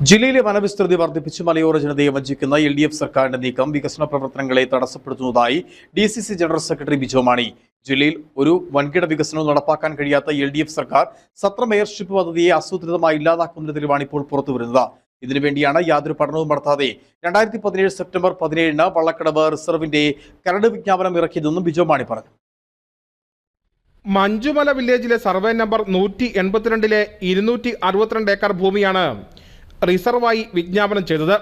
ജില്ലയിലെ വനവിസ്തൃതി വർദ്ധിപ്പിച്ച് മലയോര ജനതയെ വഞ്ചിക്കുന്ന എൽ ഡി എഫ് സർക്കാരിന്റെ നീക്കം വികസന പ്രവർത്തനങ്ങളെ തടസ്സപ്പെടുത്തുന്നതായി D C C general secretary Bijo Mani. ജില്ലയിൽ ഒരു വൻകിട വികസനവും നടപ്പാക്കാൻ കഴിയാത്ത എൽ ഡി എഫ് സർക്കാർ സത്ര മേയർഷിപ്പ് പദ്ധതിയെ ആസൂത്രിതമായി ഇല്ലാതാക്കുന്ന തെളിവാണ് ഇപ്പോൾ പുറത്തുവരുന്നത്. ഇതിനുവേണ്ടിയാണ് യാതൊരു പഠനവും നടത്താതെ രണ്ടായിരത്തി പതിനേഴ് സെപ്റ്റംബർ പതിനേഴിന് വള്ളക്കടവ് റിസർവിന്റെ കരട് വിജ്ഞാപനം ഇറക്കിയതെന്നും ബിജോ മാണി പറഞ്ഞു. മഞ്ജുമല വില്ലേജിലെ സർവേ നമ്പർ നൂറ്റി എൺപത്തിരണ്ടിലെ ഇരുന്നൂറ്റി അറുപത്തിരണ്ട് ഏക്കർ ഭൂമിയാണ് റിസർവായി വിജ്ഞാപനം ചെയ്തത്.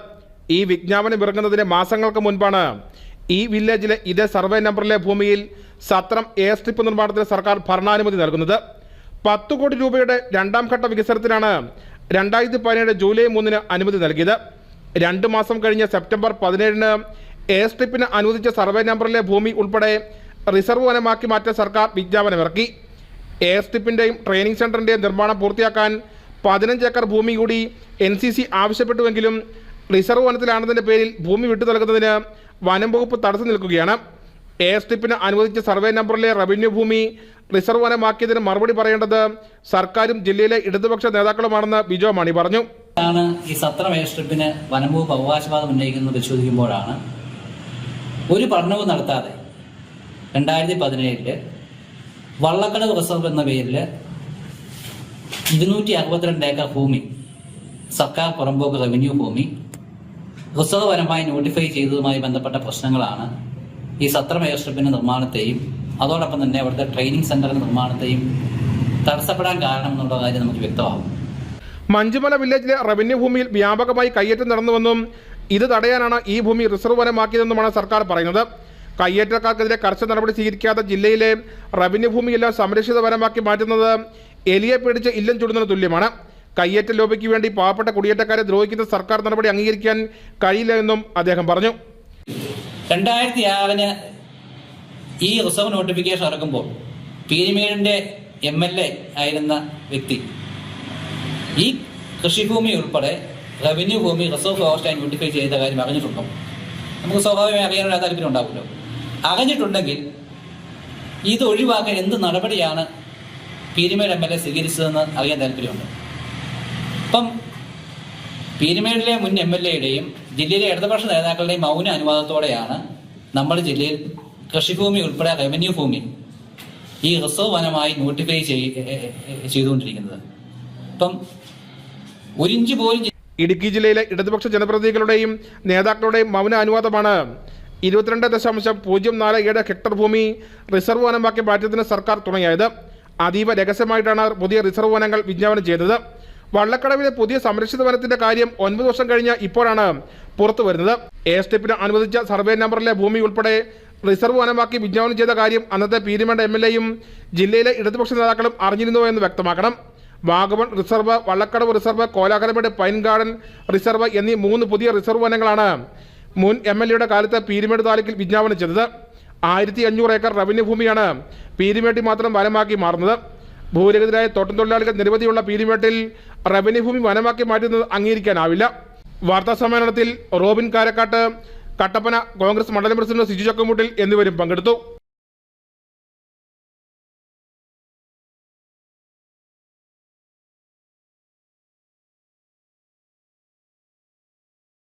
ഈ വിജ്ഞാപനം ഇറങ്ങുന്നതിന് മാസങ്ങൾക്ക് മുൻപാണ് ഈ വില്ലേജിലെ ഇതേ സർവേ നമ്പറിലെ ഭൂമിയിൽ സത്രം എയർ സ്ട്രിപ്പ് നിർമ്മാണത്തിന് സർക്കാർ ഭരണാനുമതി നൽകുന്നത്. പത്ത് കോടി രൂപയുടെ രണ്ടാം ഘട്ട വികസനത്തിനാണ് രണ്ടായിരത്തി പതിനേഴ് ജൂലൈ മൂന്നിന് അനുമതി നൽകിയത്. രണ്ട് മാസം കഴിഞ്ഞ സെപ്റ്റംബർ പതിനേഴിന് എയർ സ്ട്രിപ്പിന് അനുവദിച്ച സർവേ നമ്പറിലെ ഭൂമി ഉൾപ്പെടെ റിസർവ് വനമാക്കി മാറ്റാൻ സർക്കാർ വിജ്ഞാപനമിറക്കി. എയർ സ്ട്രിപ്പിന്റെയും ട്രെയിനിങ് സെന്ററിന്റെയും നിർമ്മാണം പൂർത്തിയാക്കാൻ പതിനഞ്ച് ഏക്കർ ഭൂമി കൂടി എൻ സി സി ആവശ്യപ്പെട്ടുവെങ്കിലും റിസർവ് വനത്തിലാണെന്നതിന്റെ പേരിൽ ഭൂമി വിട്ടു നൽകുന്നതിന് വനം വകുപ്പ് തടസ്സം നിൽക്കുകയാണ്. എയർ സ്ട്രിപ്പിന് അനുവദിച്ച സർവേ നമ്പറിലെ റവന്യൂ ഭൂമി റിസർവ് വനമാക്കിയതിന് മറുപടി പറയേണ്ടത് സർക്കാരും ജില്ലയിലെ ഇടതുപക്ഷ നേതാക്കളുമാണെന്ന് ബിജോ മണി പറഞ്ഞു. ആണ് ഈ സത്രം എയർ സ്ട്രിപ്പിന് വനംവകുപ്പ് അവകാശവാദം ഉന്നയിക്കുന്നത് പരിശോധിക്കുമ്പോഴാണ്. ഒരു പഠനവും നടത്താതെ രണ്ടായിരത്തി പതിനേഴിൽ വള്ളക്കടവ് റിസർവ് എന്ന പേരിൽ ഇരുന്നൂറ്റി അറുപത്തിരണ്ട് ഏക്കർ ഭൂമി സർക്കാർ പുറമ്പോക്ക് റവന്യൂ ഭൂമി റിസർവ് പരമായി നോട്ടിഫൈ ചെയ്തതുമായി ബന്ധപ്പെട്ട പ്രശ്നങ്ങളാണ് ഈ സത്രം എയർ നിർമ്മാണത്തെയും അതോടൊപ്പം തന്നെ അവിടുത്തെ ട്രെയിനിങ് സെന്ററിന്റെ നിർമ്മാണത്തെയും തടസ്സപ്പെടാൻ കാരണം എന്നുള്ള കാര്യം നമുക്ക് വ്യക്തമാകും. മഞ്ചുമല വില്ലേജിലെ റവന്യൂ ഭൂമിയിൽ വ്യാപകമായി കയ്യേറ്റം നടന്നുവെന്നും ഇത് തടയാനാണ് ഈ ഭൂമി റിസർവ് വനമാക്കിയതെന്നുമാണ് സർക്കാർ പറയുന്നത്. കയ്യേറ്റക്കാർക്കെതിരെ കർശന നടപടി സ്വീകരിക്കാത്ത ജില്ലയിലെ റവന്യൂ ഭൂമിയെല്ലാം സംരക്ഷിത വനമാക്കി മാറ്റുന്നത് എലിയെ പിടിച്ച് ഇല്ലം ചുടുന്നതിന് തുല്യമാണ്. കയ്യേറ്റ ലോബിക്ക് വേണ്ടി പാവപ്പെട്ട കുടിയേറ്റക്കാരെ ദ്രോഹിക്കുന്ന സർക്കാർ നടപടി അംഗീകരിക്കാൻ കഴിയില്ല എന്നും അദ്ദേഹം പറഞ്ഞു. രണ്ടായിരത്തി ആറിന് ഈ റിസർവ് നോട്ടിഫിക്കേഷൻ ഇറക്കുമ്പോൾ പീരിമേടിന്റെ എം എൽ എ ആയിരുന്ന വ്യക്തി ഈ കൃഷിഭൂമി ഉൾപ്പെടെ റവന്യൂ ഭൂമി റിസർവ് ഫോറസ്റ്റ് നോട്ടിഫൈ ചെയ്ത കാര്യം അറിഞ്ഞിട്ടുണ്ടോ? നമുക്ക് സ്വാഭാവികമായി അറിയാനുള്ള താല്പര്യം ഉണ്ടാവുമല്ലോ അറിഞ്ഞിട്ടുണ്ടെങ്കിൽ ഇത് ഒഴിവാക്കാൻ എന്ത് നടപടിയാണ് പീരുമേട് എം എൽ എ സ്വീകരിച്ചതെന്ന് അറിയാൻ താല്പര്യമുണ്ട്. അപ്പം പീരുമേടിലെ മുൻ എം എൽ എയുടെയും ജില്ലയിലെ ഇടതുപക്ഷ നേതാക്കളുടെയും മൗന അനുവാദത്തോടെയാണ് നമ്മുടെ ജില്ലയിൽ കൃഷിഭൂമി ഉൾപ്പെടെ റവന്യൂ ഭൂമി ഈ റിസർവ് വനമായി നോട്ടിഫൈ ചെയ്തുകൊണ്ടിരിക്കുന്നത്. അപ്പം ഒരിഞ്ച് പോലും ഇടുക്കി ജില്ലയിലെ ഇടതുപക്ഷ ജനപ്രതിനിധികളുടെയും നേതാക്കളുടെയും മൗന അനുവാദമാണ് ഇരുപത്തിരണ്ട് ദശാംശം പൂജ്യം നാല് ഏഴ് ഹെക്ടർ ഭൂമി റിസർവ് വനമാക്കി മാറ്റത്തിന് സർക്കാർ തുണയായത്. അതീവ രഹസ്യമായിട്ടാണ് പുതിയ റിസർവ് വനങ്ങൾ വിജ്ഞാപനം ചെയ്തത്. വള്ളക്കടവിലെ പുതിയ സംരക്ഷിത വനത്തിന്റെ കാര്യം ഒൻപത് വർഷം കഴിഞ്ഞ ഇപ്പോഴാണ് പുറത്തു വരുന്നത്. എ സ്റ്റെപ്പിന് അനുവദിച്ച സർവേ നമ്പറിലെ ഭൂമി ഉൾപ്പെടെ റിസർവ് വനമാക്കി വിജ്ഞാപനം ചെയ്ത കാര്യം അന്നത്തെ പീരിമേട് എം എൽ എയും ജില്ലയിലെ ഇടതുപക്ഷ നേതാക്കളും അറിഞ്ഞിരുന്നോ എന്ന് വ്യക്തമാക്കണം. Vagamon reserve Vallakkadavu reserve Kolahalamedu pine garden reserve എന്നീ മൂന്ന് പുതിയ റിസർവ് വനങ്ങളാണ് മുൻ എം എൽ എയുടെ കാലത്ത് പീരുമേട് താലൂക്കിൽ വിജ്ഞാപനം ചെയ്തത് ആയിരത്തി അഞ്ഞൂറ് ഏക്കർ റവന്യൂ ഭൂമിയാണ് പീരുമേട്ടി മാത്രം വനമാക്കി മാറുന്നത്. ഭൂരഹിതരായ തോട്ടം തൊഴിലാളികൾ നിരവധിയുള്ള പീരുമേട്ടിൽ റവന്യൂ ഭൂമി വനമാക്കി മാറ്റുന്നത് അംഗീകരിക്കാനാവില്ല. വാർത്താ സമ്മേളനത്തിൽ റോബിൻ കാരക്കാട്ട് കട്ടപ്പന കോൺഗ്രസ് മണ്ഡലം പ്രസിഡന്റ് സിജു ചക്കമുട്ടിൽ എന്നിവരും പങ്കെടുത്തു.